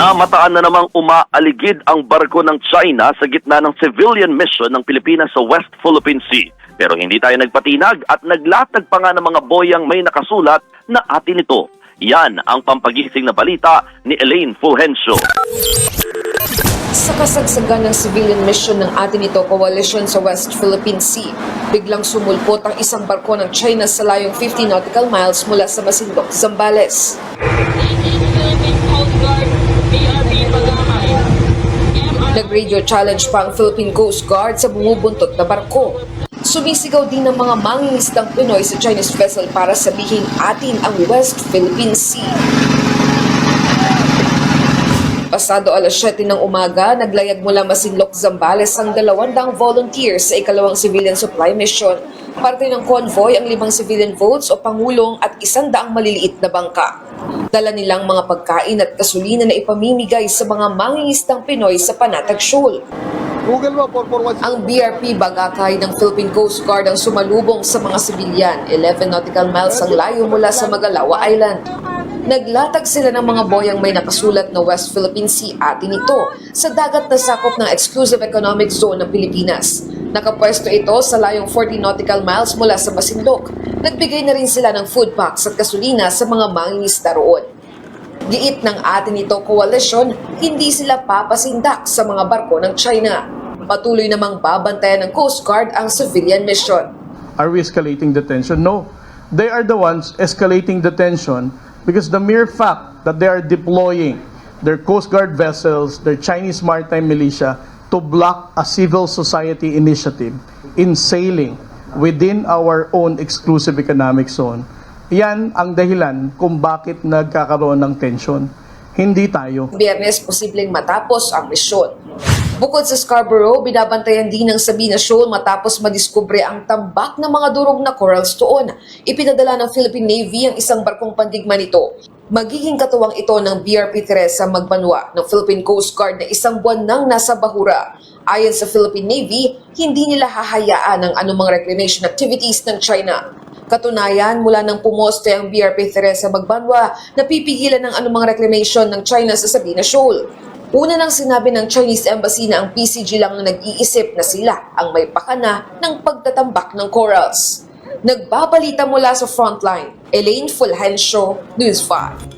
Namataan na namang umaaligid ang barko ng China sa gitna ng civilian mission ng Pilipinas sa West Philippine Sea. Pero hindi tayo nagpatinag at naglatag pa nga ng mga boyang may nakasulat na atin ito. Yan ang pampagising na balita ni Elaine Fulgencio. Sa kasagsagan ng civilian mission ng atin ito coalition sa West Philippine Sea, biglang sumulpot ang isang barko ng China sa layong 50 nautical miles mula sa Masindok, Zambales. Philippine Coast Guard, BRB Pagangay. Nag-radio challenge pa ang Philippine Coast Guard sa bumubuntot na barko. Sumisigaw din ng mga mangingisdang Pinoy sa Chinese vessel para sabihin atin ang West Philippine Sea. Pasado alas 7 ng umaga, naglayag mula Masinloc, Zambales ang dalawandang volunteers sa ikalawang civilian supply mission. Parte ng convoy ang limang civilian boats o pangulong at isang daang maliliit na bangka. Dala nilang mga pagkain at gasolina na ipamimigay sa mga mangingisdang Pinoy sa Panatag Shoal. Google mo, 441. Ang BRP Bagakay ng Philippine Coast Guard ang sumalubong sa mga sibilyan. 11 nautical miles ang layo mula sa Magalawa Island. Naglatag sila ng mga boyang may nakasulat na West Philippine Sea atin ito sa dagat na sakop ng Exclusive Economic Zone ng Pilipinas. Nakapwesto ito sa layong 40 nautical miles mula sa Masinloc. Nagbigay na rin sila ng food packs at gasolina sa mga mangingisda roon. Giit ng atin ito coalition, hindi sila papasindak sa mga barko ng China. Patuloy namang babantayan ng Coast Guard ang civilian mission. Are we escalating the tension? No. They are the ones escalating the tension because the mere fact that they are deploying their Coast Guard vessels, their Chinese maritime militia, to block a civil society initiative in sailing within our own exclusive economic zone. Yan ang dahilan kung bakit nagkakaroon ng tension. Hindi tayo. Biyernes posibleng matapos ang misyon. Bukod sa Scarborough, binabantayan din ng Sabina Shoal matapos madiskubre ang tambak ng mga durog na corals doon. Ipinadala ng Philippine Navy ang isang barkong pandigma nito. Magiging katuwang ito ng BRP Teresa Magbanwa ng Philippine Coast Guard na isang buwan nang nasa Bahura. Ayon sa Philippine Navy, hindi nila hahayaan ang anumang reclamation activities ng China. Katunayan, mula nang pumoste ang BRP Teresa Magbanwa, napipigilan ng anumang reclamation ng China sa Sabina Shoal. Una nang sinabi ng Chinese Embassy na ang PCG lang ang nag-iisip na sila ang may pakana ng pagtatambak ng corals. Nagbabalita mula sa frontline, Elaine Fulgencio, News 5.